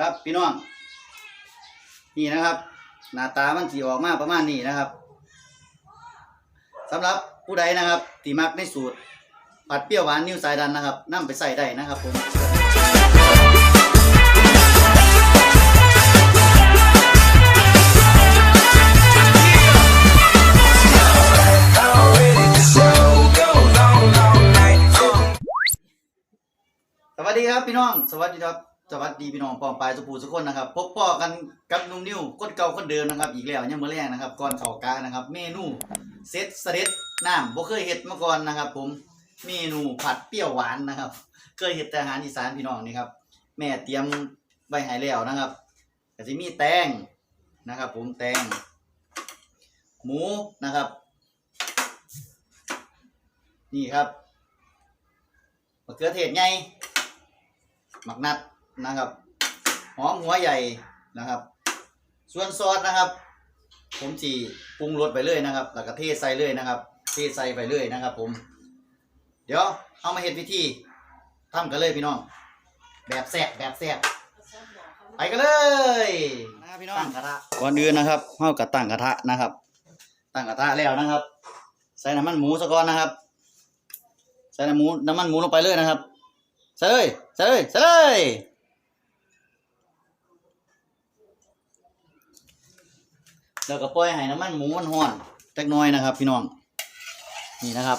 ครับพี่น้องนี่นะครับ หน้าตามันสีออกมาประมาณนี้นะครับสำหรับผู้ใดนะครับที่มักในสูตรผัดเปรี้ยวหวานนิ้วสายดันนะครับนำไปใส่ได้นะครับผมสวัสดีครับพี่น้อง สวัสดีครับ สวัสดีพี่น้องปองปลายสุภูสุกคนนะครับพบพ่อกันกับนุ่มนิ้วคนเก่าคนเดิมนะครับ อีกแล้วยังมื้อแรกนะครับก่อนเข้ากานะครับ เมนูเซตสเด็ดน้ำบ่เคยเฮ็ดมาก่อนนะครับ ผมเมนูผัดเปรี้ยวหวานนะครับ เคยเฮ็ดแต่อาหารอีสานพี่น้องนี่ครับ แม่เตรียมไว้ให้แล้วนะครับก็สิมีแตงนะครับ ผมแตง หมูนะครับ นี่ครับมะเขือเทศไงหมักนัด นะครับ หอมหัวใหญ่นะครับ ส่วนซอสนะครับ ผมจีปรุงรสไปเลยนะครับ แล้วก็เทใส่เลยนะครับ เทใส่ไปเลยนะครับ ผม เดี๋ยวเอามาเห็ดวิธีทำกันเลยพี่น้อง แบบแซ่บแบบแซ่บไปกันเลยนะครับพี่น้องตั้งกระทะก่อนอื่นนะครับเฮากับตั้งกระทะนะครับ ตั้งกระทะแล้วนะครับ ใส่น้ำมันหมูซะก่อนนะครับ ใส่น้ำหมูน้ำมันหมูลงไปเลยนะครับ ใส่เลยใส่เลยใส่เลย แล้วก็ปล่อยให้น้ำมันหมูมันห้อนจักน้อยนะครับ พี่น้อง นี่นะครับ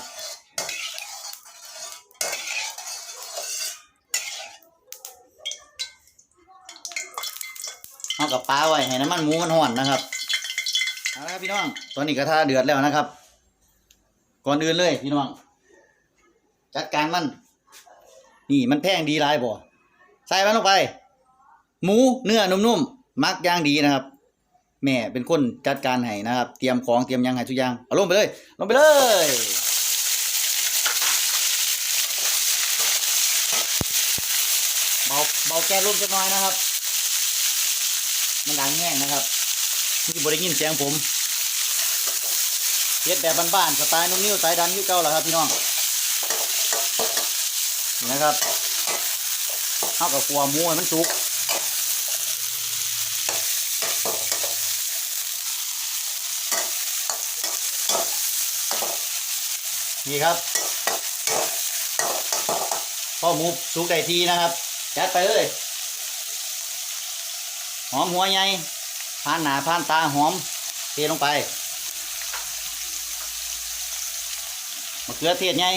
เอากับปลาไว้ให้น้ำมันหมูมันห้อนนะครับ เอาละครับพี่น้อง ตอนนี้กระทะเดือดแล้วนะครับ ก่อนอื่นเลยพี่น้อง จัดการมัน นี่มันแพงดีลายบ่ ใส่มันลงไป หมูเนื้อนุ่มๆ มักย่างดีนะครับ แม่เป็นคนจัดการให้นะครับ เตรียมของเตรียมยังให้ทุกอย่างเอาลงไปเลยลงไปเลยเบาเบาแก๊สลงจักน่อยนะครับ มันดังแห้งนะครับนี่บริยินเสียงผมเฮ็ดแบบบ้านๆสไตล์นุ่มนิ้วสายดันที่เก่าแล้วครับพี่น้องนะครับเท่ากับขัวหมูให้มันสุก นี่ครับพอหมูสุกได้ทีนะครับ จัดไปเลย หอมหัวใหญ่ผ่านหนาผ่านตาหอมเทลงไปมะเขือเทศใหญ่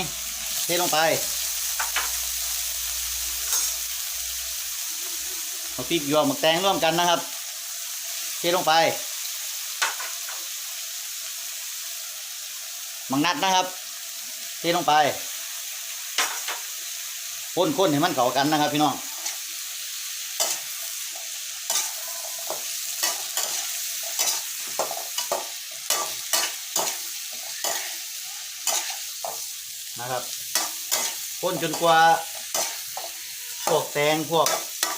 เทลงไปเอาพริกหยวกหมักแตงร่วมกันนะครับ เทลงไปมักนัดนะครับ เทลงไปข้นๆให้มันเข้ากันนะครับพี่น้องนะครับข้นจนกว่า พวกแตงพวก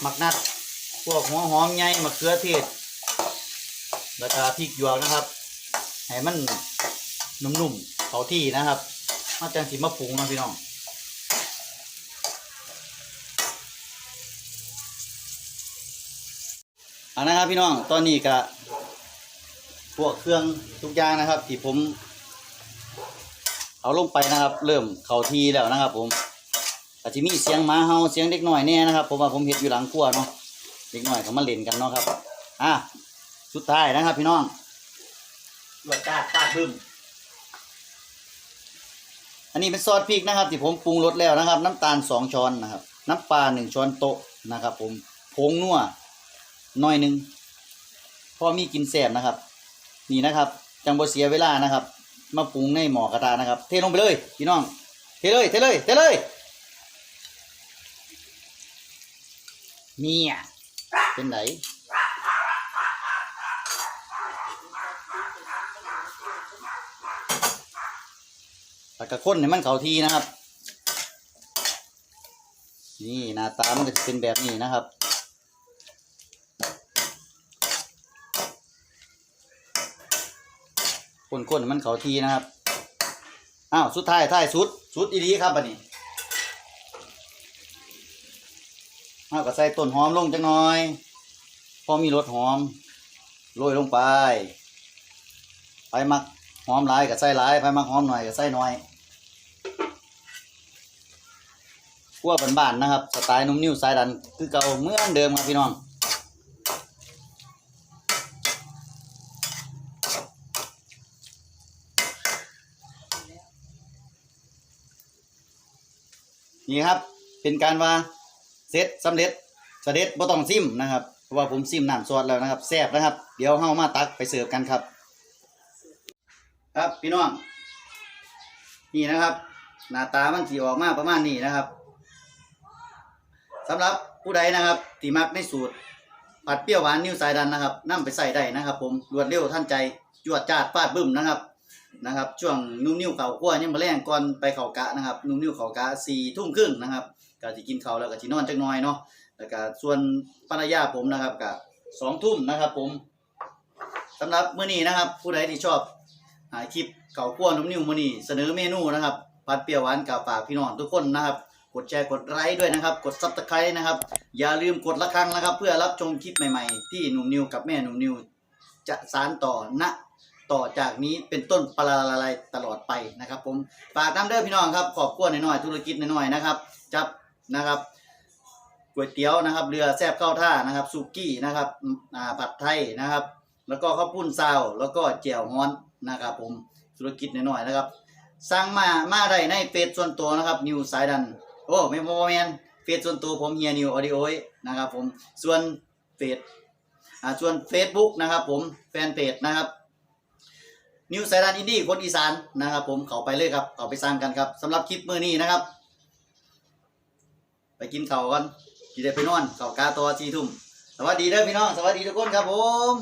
หมักนัด พวกหัวหอมใหญ่มะเขือเทศแล้วก็พริกหยวกนะครับ ให้มันนุ่มๆเขาที่นะครับ มาจังสิมาปรุงนะพี่น้องเอันนะครับพี่น้องตอนนี้ก็พวกเครื่องทุกอย่างนะครับ ที่ผม เอาลงไปนะครับ เริ่มเข้าทีแล้วนะครับ ผมอาจจะมีเสียงหมาเห่าเสียงเด็กหน่อยแน่นะครับผมว่าผมเห็ดอยู่หลังครัวเนาะเด็กหน่อยเขามาเล่นกันเนาะครับอะสุดท้ายนะครับ พี่น้องรวดจ้าดปาดบึ้ม อันนี้เป็นซอสพริกนะครับ ที่ผมปรุงรสแล้วนะครับ น้ำตาลสองช้อนนะครับ น้ำปลาหนึ่งช้อนโต๊ะนะครับ ผมผงนัวหน่อยหนึ่งพอมีกินแสบนะครับ นี่นะครับ จังบ่เสียเวลานะครับ มาปรุงในหม้อกระทะนะครับ เทลงไปเลยพี่น้องเทเลยเทเลยเทเลยเนี่ยเป็นไหน แล้วก็ข้นให้มันเขาทีนะครับ นี่หน้าตามันก็จะเป็นแบบนี้นะครับข้นๆมันเขาทีนะครับอ้าวสุดท้ายท้ายสุดสุดอีดีครับอันนี้เอาก็ใส่ต้นหอมลงจังหน่อย พอมีรสหอมโรยลงไป ไปมักหอมหลายก็ใส่หลาย ไปมักหอมหน่อยก็ใส่หน่อย คั่วบ้านๆนะครับ สไตล์นุ่มนิ่วสายดันคือเก่าเหมือนเดิมครับพี่น้องนี่ครับเป็นการว่าเสร็จสำเร็จเสด็จบ่ต้องซิมนะครับเพราะว่าผมซิมน้ำซอสแล้วนะครับแซ่บนะครับ เดี๋ยวเฮามาตักไปเสิร์ฟกันครับ ครับพี่น้องนี่นะครับ หน้าตามันสีออกมาประมาณนี้นะครับ สำหรับผู้ใดนะครับที่มักในสูตรผัดเปรี้ยวหวานนิ้วสายดันนะครับนํไปใส่ได้นะครับ ผมรวดเร็วทันใจจวดจาดฟาดบึ้มนะครับนะครับ ช่วงนุ่มนิ้วเข่าขั้วยังมาแรงก่อนไปเข่ากะนะครับ นุ่มนิ้วเข่ากะสี่ทุ่มครึ่งนะครับก็จะกินเข้าแล้วก็จะนอนจักหน่อยเนาะแล้วก็ส่วนภรรยาผมนะครับก็สองทุ่มนะครับ ผมสำหรับมื้อนี้นะครับ ผู้ใดที่ชอบหาคลิปเข่าขั้วนุ่มนิ้วมื้อนี้เสนอเมนูนะครับผัดเปรี้ยวหวานกับฝากพี่น้องทุกคนนะครับ กดแชร์กดไลค์ด้วยนะครับ กดซับสไครต์นะครับ อย่าลืมกดละครังนะครับ เพื่อรับชมคลิปใหม่ๆ ที่หนุ่มนิวกับแม่หนุ่มนิว จะสานต่อณต่อจากนี้เป็นต้นปลาลายตลอดไปนะครับ ผมฝากน้ำเด้อพี่น้องครับขอบคุณหน่อยๆธุรกิจหน่อยๆนะครับ จับนะครับก๋วยเตี๋ยวนะครับ เรือแซบเข้าท่านะครับสุกี้นะครับอ่าผัดไทยนะครับ แล้วก็ข้าวปุ้นซาวแล้วก็เจียวฮ้อนนะครับ ผมธุรกิจหน่อยๆนะครับ สั่งมามาได้ในเฟซส่วนตัวนะครับนิวสายดัน โอ้ไม่พอแมนเฟซส่วนตัวผมเฮียนิวออดิโอนะครับผมส่วนเฟซอ่าส่วน Facebook นะครับผมแฟนเพจนะครับนิวสายดันอินดี้คนอีสานนะครับผมเขาไปเลยครับเขาไปสร้างกันครับสำหรับคลิปมือนี้นะครับ ไปกินเข้ากันกินได้ไปนอนเข้ากาตัวสี่ทุ่มสวัสดีเด้อพี่น้อง สวัสดีทุกคนครับผม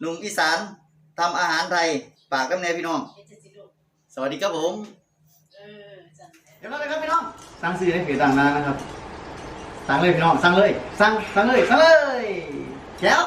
หนุ่มอีสานทำอาหารไทยปากกับแน่พี่น้อง สวัสดีครับผม เดี๋ยวเราเลยครับพี่น้อง สั่งซื้อในเพจต่างๆนะครับ สั่งเลยพี่น้อง สั่งเลย สั่ง สั่งเลย สั่งเลยแจ๋ว